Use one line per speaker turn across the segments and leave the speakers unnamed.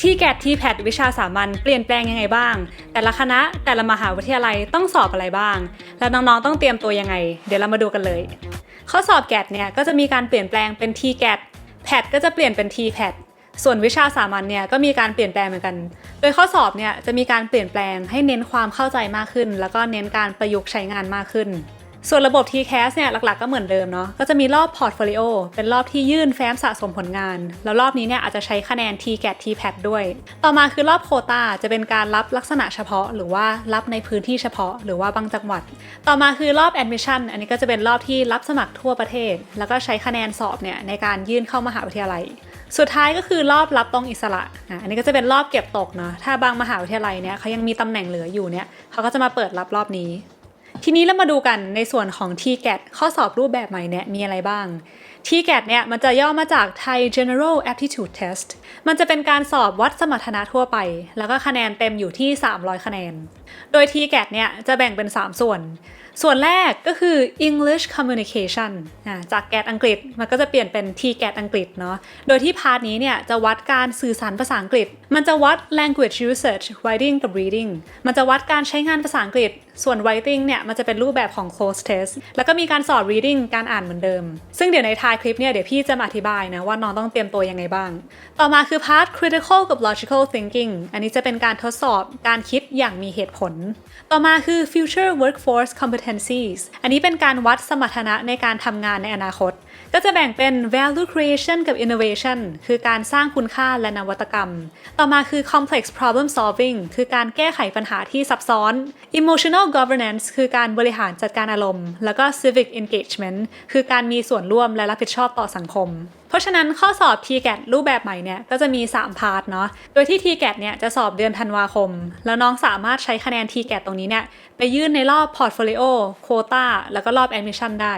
ที่แกดที่แพดวิชาสามัญเปลี่ยนแปลงยังไงบ้าง แต่ละคณะแต่ละมหาวิทยาลัยต้องสอบอะไรบ้าง และน้องๆต้องเตรียมตัวยังไง เดี๋ยวเรามาดูกันเลย ข้อสอบแกดเนี่ยก็จะมีการเปลี่ยนแปลงเป็นทีแกดแพดก็จะเปลี่ยนเป็นทีแพดส่วนวิชาสามัญเนี่ยก็มีการเปลี่ยนแปลงเหมือนกัน โดยข้อสอบเนี่ยจะมีการเปลี่ยนแปลงให้เน้นความเข้าใจมากขึ้น แล้วก็เน้นการประยุกต์ใช้งานมากขึ้น ส่วนระบบ TCAS เนี่ยหลักๆก็เหมือนเดิมเนาะก็จะมีรอบ Portfolio เป็นรอบที่ยื่นแฟ้มสะสมผลงาน แล้วรอบนี้เนี่ยอาจจะใช้คะแนน TGAT TPAT ด้วย ต่อมาคือรอบโคตาจะเป็นการรับลักษณะเฉพาะ หรือว่ารับในพื้นที่เฉพาะ หรือว่าบางจังหวัด ต่อมาคือรอบ Admission อันนี้ก็จะเป็นรอบที่รับสมัครทั่วประเทศ แล้วก็ใช้คะแนนสอบเนี่ยในการยื่นเข้ามหาวิทยาลัยสุดท้ายก็คือรอบรับตรงอิสระอะอันนี้ก็จะเป็นรอบเก็บตกเนาะ ถ้าบางมหาวิทยาลัยเนี่ยเขายังมีตำแหน่งเหลืออยู่เนี่ยเขาก็จะมาเปิดรับรอบนี้ ทีนี้เรามาดูกันในส่วนของ TGAT ข้อสอบรูปแบบใหม่เนี่ยมีอะไรบ้าง TGAT เนี่ยมันจะย่อมาจาก Thai General Aptitude Test มันจะเป็นการสอบวัดสมรรถนะทั่วไป แล้วก็คะแนนเต็มอยู่ที่ 300 คะแนน โดย TGAT เนี่ยจะแบ่งเป็น 3 ส่วน ส่วนแรกก็คือ English Communication จากแกดอังกฤษมันก็จะเปลี่ยนเป็น TGAT อังกฤษเนาะ โดยที่พาร์ทนี้เนี่ยจะวัดการสื่อสารภาษาอังกฤษ มันจะวัด language usage writing กับ reading มันจะวัดการใช้งานภาษาอังกฤษ ส่วน writing เนี่ยมันจะเป็นรูปแบบของ Close test แล้วก็มีการสอบ reading การอ่านเหมือนเดิม ซึ่งเดี๋ยวในท้ายคลิปเนี่ยเดี๋ยวพี่จะมาอธิบายนะว่าน้องต้องเตรียมตัวยังไงบ้าง ต่อมาคือพาร์ท critical กับ logical thinking อันนี้จะเป็นการทดสอบการคิดอย่างมีเหตุผล ต่อมาคือ future workforce competencies อันนี้เป็นการวัดสมรรถนะในการทำงานในอนาคต ก็จะแบ่งเป็น value creation กับ innovation คือการสร้างคุณค่าและนวัตกรรม ต่อมาคือ complex problem solving คือการแก้ไขปัญหาที่ซับซ้อน emotional governance คือการบริหารจัดการอารมณ์ แล้วก็ civic engagement คือการมีส่วนร่วมและรับผิดชอบต่อสังคม เพราะฉะนั้นข้อสอบ TGAT รูปแบบใหม่เนี่ยก็จะมี 3 พาร์ทเนาะ โดยที่ TGAT เนี่ยจะสอบเดือนธันวาคม แล้วน้องสามารถใช้คะแนน TGAT ตรงนี้เนี่ยไปยื่นในรอบ Portfolio Quota แล้วก็รอบ Admission ได้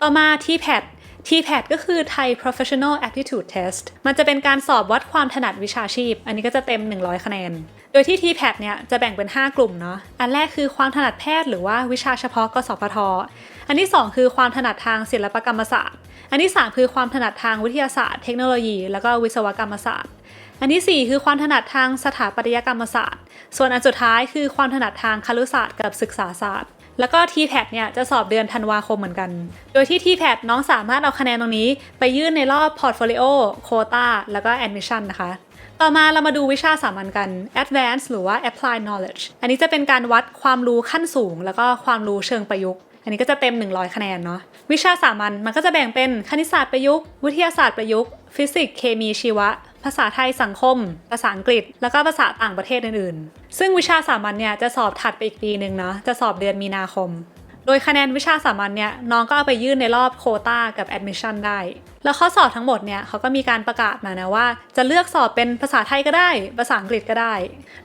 ต่อมา TPAT TPAT ก็คือ Thai Professional Aptitude Test มันจะเป็นการสอบวัดความถนัดวิชาชีพ อันนี้ก็จะเต็ม 100 คะแนน โดยที่ TPAT เนี่ยจะแบ่งเป็น 5 กลุ่มเนาะ อันแรกคือความถนัดแพทย์หรือว่าวิชาเฉพาะกสพท อันที่ 2 คือความถนัดทางศิลปกรรมศาสตร์ อันที่ 3 คือความถนัดทางวิทยาศาสตร์ เทคโนโลยี แล้วก็วิศวกรรมศาสตร์ อันที่ 4 คือความถนัดทางสถาปัตยกรรมศาสตร์ ส่วนอันสุดท้ายคือความถนัดทางครุศาสตร์กับศึกษาศาสตร์แล้วก็ TPAT เนี่ยจะสอบเดือนธันวาคมเหมือนกัน โดยที่ TPAT น้องสามารถเอาคะแนนตรงนี้ ไปยื่นในรอบ Portfolio Quota แล้วก็ Admission นะคะ ต่อมาเรามาดูวิชาสามัญกัน Advanced หรือว่า Applied Knowledge อันนี้จะเป็นการวัดความรู้ขั้นสูง แล้วก็ความรู้เชิงประยุกต์ อันนี้ก็จะเต็ม 100 คะแนนเนาะวิชาสามัญมันก็จะแบ่งเป็นคณิตศาสตร์ประยุกต์วิทยาศาสตร์ประยุกต์ฟิสิกส์เคมีชีวะ ภาษาไทยสังคม ภาษาอังกฤษ แล้วก็ภาษาต่างประเทศอื่นๆ ซึ่งวิชาสามัญเนี่ยจะสอบถัดไปอีกปีหนึ่งเนาะจะสอบเดือนมีนาคม โดยคะแนนวิชาสามัญเนี่ยน้องก็เอาไปยื่นในรอบโคตากับ Admission ได้ แล้วข้อสอบทั้งหมดเนี่ยเขาก็มีการประกาศมานะว่า จะเลือกสอบเป็นภาษาไทยก็ได้ ภาษาอังกฤษก็ได้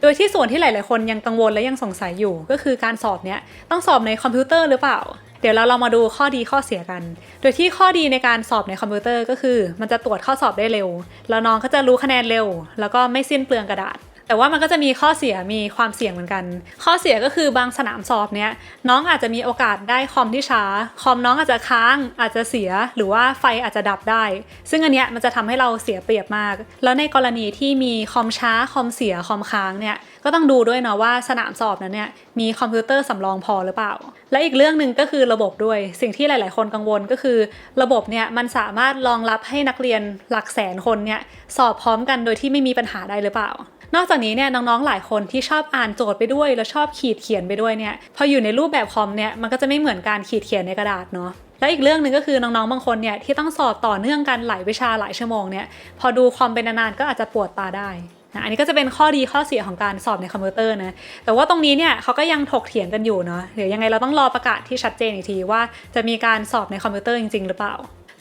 โดยที่ส่วนที่หลาย ๆ คนยังกังวลและยังสงสัยอยู่ ก็คือการสอบเนี่ยต้องสอบในคอมพิวเตอร์หรือเปล่าเดี๋ยวเราลองมาดูข้อดีข้อเสียกัน โดยที่ข้อดีในการสอบในคอมพิวเตอร์ก็คือ มันจะตรวจข้อสอบได้เร็ว แล้วน้องก็จะรู้คะแนนเร็ว แล้วก็ไม่สิ้นเปลืองกระดาษ แต่ว่ามันก็จะมีข้อเสียมีความเสี่ยงเหมือนกัน ข้อเสียก็คือบางสนามสอบเนี้ยน้องอาจจะมีโอกาสได้คอมที่ช้า คอมน้องอาจจะค้างอาจจะเสียหรือว่าไฟอาจจะดับได้ ซึ่งอันเนี้ยมันจะทำให้เราเสียเปรียบมาก แล้วในกรณีที่มีคอมช้าคอมเสียคอมค้างเนี่ยก็ต้องดูด้วยเนาะว่าสนามสอบนั้นเนี่ยมีคอมพิวเตอร์สำรองพอหรือเปล่า และอีกเรื่องหนึ่งก็คือระบบด้วย สิ่งที่หลาย ๆ คนกังวลก็คือ ระบบเนี่ยมันสามารถรองรับให้นักเรียนหลักแสนคนเนี่ยสอบพร้อมกันโดยที่ไม่มีปัญหาได้หรือเปล่า นอกจากนี้เนี่ยน้องๆหลายคนที่ชอบอ่านโจทย์ไปด้วย แล้วชอบขีดเขียนไปด้วยเนี่ยพออยู่ในรูปแบบคอมเนี่ยมันก็จะไม่เหมือนการขีดเขียนในกระดาษเนาะและอีกเรื่องหนึ่งก็คือน้องๆ บางคนเนี่ยที่ต้องสอบต่อเนื่องกันหลายวิชาหลายชั่วโมงเนี่ยพอดูคอมเป็นนานๆก็อาจจะปวดตาได้นะอันนี้ก็จะเป็นข้อดีข้อเสียของการสอบในคอมพิวเตอร์นะแต่ว่าตรงนี้เนี่ยเขาก็ยังถกเถียงกันอยู่เนาะเดี๋ยวยังไงเราต้องรอประกาศที่ชัดเจนอีกทีว่าจะมีการสอบในคอมพิวเตอร์จริงๆ หรือเปล่า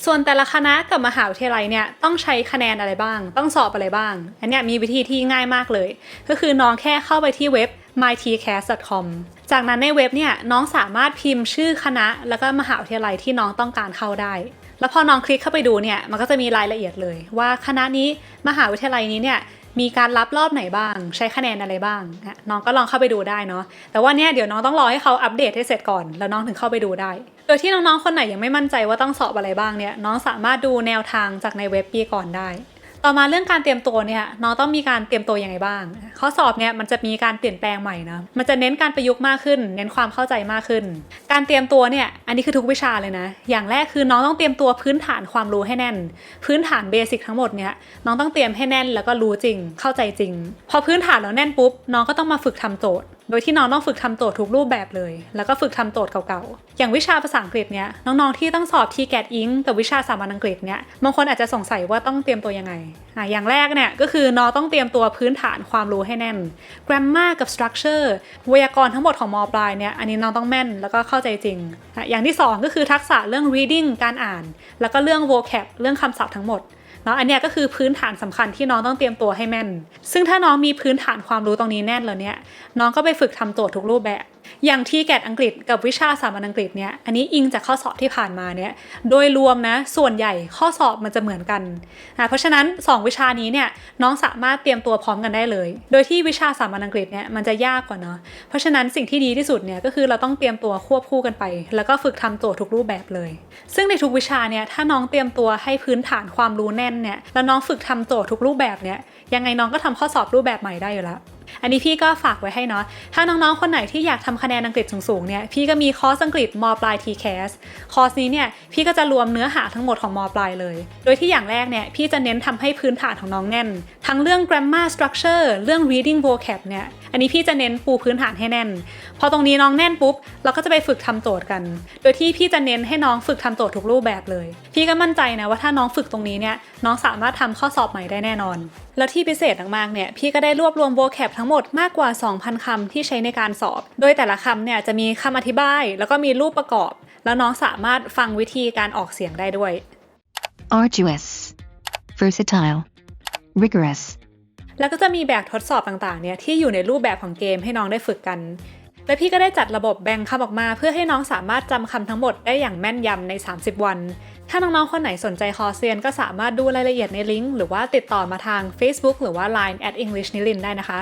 ส่วนแต่ละคณะกับมหาวิทยาลัยเนี่ยต้องใช้คะแนนอะไรบ้าง ต้องสอบอะไรบ้าง อันเนี้ยมีวิธีที่ง่ายมากเลย ก็คือน้องแค่เข้าไปที่เว็บ mytcast.com จากนั้นในเว็บเนี่ยน้องสามารถพิมพ์ชื่อคณะ แล้วก็มหาวิทยาลัยที่น้องต้องการเข้าได้ แล้วพอน้องคลิกเข้าไปดูเนี่ยมันก็จะมีรายละเอียดเลย ว่าคณะนี้มหาวิทยาลัยนี้เนี่ยมีการรับรอบไหนบ้าง ใช้คะแนนอะไรบ้าง น้องก็ลองเข้าไปดูได้เนาะแต่ว่าเนี่ยเดี๋ยวน้องต้องรอให้เขาอัปเดตให้เสร็จก่อน แล้วน้องถึงเข้าไปดูได้ ดยที่น้องๆ คนไหนยังไม่มั่นใจว่าต้องสอบอะไรบ้างเนี่ยน้องสามารถดูแนวทางจากในเว็บปีก่อนได้ ต่อมาเรื่องการเตรียมตัวเนี่ยน้องต้องมีการเตรียมตัวยังไงบ้าง ข้อสอบเนี่ยมันจะมีการเปลี่ยนแปลงใหม่นะมันจะเน้นการประยุกต์มากขึ้น เน้นความเข้าใจมากขึ้น การเตรียมตัวเนี่ยอันนี้คือทุกวิชาเลยนะ อย่างแรกคือน้องต้องเตรียมตัวพื้นฐานความรู้ให้แน่น พื้นฐานเบสิกทั้งหมดเนี่ยน้องต้องเตรียมให้แน่นแล้วก็รู้จริง เข้าใจจริง พอพื้นฐานเราแน่นปุ๊บน้องก็ต้องมาฝึกทำโจทย์ โดยที่น้องต้องฝึกทำโจทย์ทุกรูปแบบเลย แล้วก็ฝึกทำโจทย์เก่าๆ อย่างวิชาภาษาอังกฤษเนี่ยน้องๆที่ต้องสอบทีแกดอิงกับวิชาสามัญอังกฤษเนี่ยบางคนอาจจะสงสัยว่าต้องเตรียมตัวยังไงอะอย่างแรกเนี่ยก็คือน้องต้องเตรียมตัวพื้นฐานความรู้ให้แน่น grammar กับ structure ไวยากรณ์ทั้งหมดของมปลายเนี่ยอันนี้น้องต้องแม่นแล้วก็เข้าใจจริงอะอย่างที่สองก็คือทักษะเรื่อง reading การอ่าน แล้วก็เรื่อง vocab เรื่องคำศัพท์ทั้งหมด เนาะอันเนี้ยก็คือพื้นฐานสำคัญที่น้องต้องเตรียมตัวให้แม่น ซึ่งถ้าน้องมีพื้นฐานความรู้ตรงนี้แน่นแล้วเนี่ยน้องก็ไปฝึกทำโจทย์ทุกรูปแบบ อย่างที่แกดอังกฤษกับวิชาสามัญอังกฤษเนี่ยอันนี้อิงจากข้อสอบที่ผ่านมาเนี่ยโดยรวมนะส่วนใหญ่ข้อสอบมันจะเหมือนกันอะเพราะฉะนั้น 2 วิชานี้เนี่ยน้องสามารถเตรียมตัวพร้อมกันได้เลย โดยที่วิชาสามัญอังกฤษเนี่ยมันจะยากกว่าเนาะเพราะฉะนั้นสิ่งที่ดีที่สุดเนี่ยก็คือเราต้องเตรียมตัวควบคู่กันไป แล้วก็ฝึกทำโจทย์ทุกรูปแบบเลย ซึ่งในทุกวิชาเนี่ยถ้าน้องเตรียมตัวให้พื้นฐานความรู้แน่นเนี่ยแล้วน้องฝึกทำโจทย์ทุกรูปแบบเนี่ยยังไงน้องก็ทำข้อสอบรูปแบบใหม่ได้อยู่แล้ว อันนี้พี่ก็ฝากไว้ให้เนาะ ถ้าน้องๆ คนไหนที่อยากทำคะแนนอังกฤษสูงๆ เนี่ย พี่ก็มีคอร์สอังกฤษมปลาย TCAS คอร์สนี้เนี่ย พี่ก็จะรวมเนื้อหาทั้งหมดของมปลายเลย โดยที่อย่างแรกเนี่ย พี่จะเน้นทำให้พื้นฐานของน้องแน่น ทั้งเรื่อง grammar structure เรื่อง reading vocab เนี่ย อันนี้พี่จะเน้นปูพื้นฐานให้แน่น พอตรงนี้น้องแน่นปุ๊บ เราก็จะไปฝึกทำโจทย์กัน โดยที่พี่จะเน้นให้น้องฝึกทำโจทย์ทุกรูปแบบเลย พี่ก็มั่นใจนะว่าถ้าน้องฝึกตรงนี้เนี่ย น้องสามารถทำข้อสอบใหม่ได้แน่นอน แล้วที่พิเศษมากๆ เนี่ย พี่ก็ได้รวบรวม vocab ทั้งหมดมากกว่า 2,000คำที่ใช้ในการสอบ โดยแต่ละคำเนี่ยจะมีคำอธิบาย แล้วก็มีรูปประกอบ แล้วน้องสามารถฟังวิธีการออกเสียงได้ด้วย
arduous, versatile, rigorous,
แล้วก็จะมีแบบทดสอบต่างๆเนี่ยที่อยู่ในรูปแบบของเกมให้น้องได้ฝึกกัน และพี่ก็ได้จัดระบบแบ่งคำออกมา เพื่อให้น้องสามารถจำคำทั้งหมดได้อย่างแม่นยำใน 30 วัน ถ้าน้องๆ คนไหนสนใจคอร์สเรียน ก็สามารถดูรายละเอียดในลิงก์หรือว่าติดต่อมาทาง Facebook หรือว่า Line at English นิลินได้นะคะ